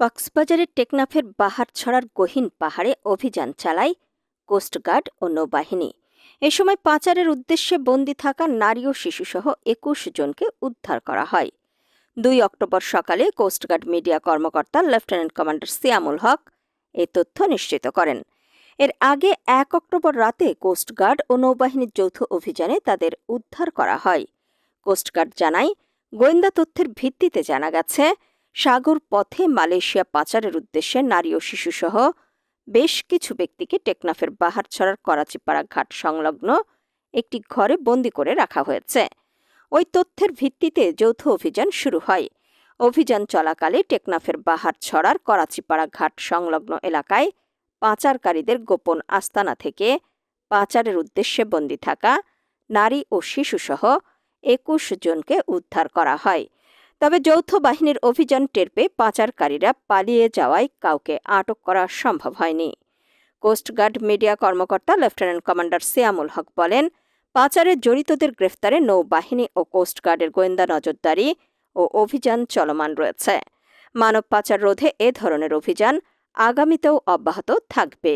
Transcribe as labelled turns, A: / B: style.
A: কক্সবাজারের টেকনাফের বাহার ছড়ার গহীন পাহাড়ে অভিযান চালায় কোস্টগার্ড ও নৌবাহিনী। এ সময় পাচারের উদ্দেশ্যে বন্দি থাকা নারী ও শিশুসহ একুশ জনকে উদ্ধার করা হয়। দুই অক্টোবর সকালে কোস্টগার্ড মিডিয়া কর্মকর্তা লেফটেন্যান্ট কমান্ডার সিয়ামুল হক এ তথ্য নিশ্চিত করেন। এর আগে এক অক্টোবর রাতে কোস্টগার্ড ও নৌবাহিনীর যৌথ অভিযানে তাদের উদ্ধার করা হয়। কোস্টগার্ড জানায়, গোয়েন্দা তথ্যের ভিত্তিতে জানা গেছে সাগর পথে মালয়েশিয়া পাচারের উদ্দেশ্যে নারী ও শিশুসহ বেশ কিছু ব্যক্তিকে টেকনাফের বাহারছড়ার করাচিপাড়া ঘাট সংলগ্ন একটি ঘরে বন্দি করে রাখা হয়েছে। ওই তথ্যের ভিত্তিতে যৌথ অভিযান শুরু হয়। অভিযান চলাকালে টেকনাফের বাহার ছড়ার করাচিপাড়া ঘাট সংলগ্ন এলাকায় পাচারকারীদের গোপন আস্তানা থেকে পাচারের উদ্দেশ্যে বন্দি থাকা নারী ও শিশুসহ একুশ জনকে উদ্ধার করা হয়। তবে যৌথ বাহিনীর অভিযান টের পেয়ে পাচারকারীরা পালিয়ে যাওয়ায় কাউকে আটক করা সম্ভব হয়নি। কোস্টগার্ড মিডিয়া কর্মকর্তা লেফটেন্যান্ট কমান্ডার সিয়ামুল হক বলেন, পাচারে জড়িতদের গ্রেফতারে নৌবাহিনী ও কোস্টগার্ডের গোয়েন্দা নজরদারি ও অভিযান চলমান রয়েছে। মানব পাচার রোধে এ ধরনের অভিযান আগামীতেও অব্যাহত থাকবে।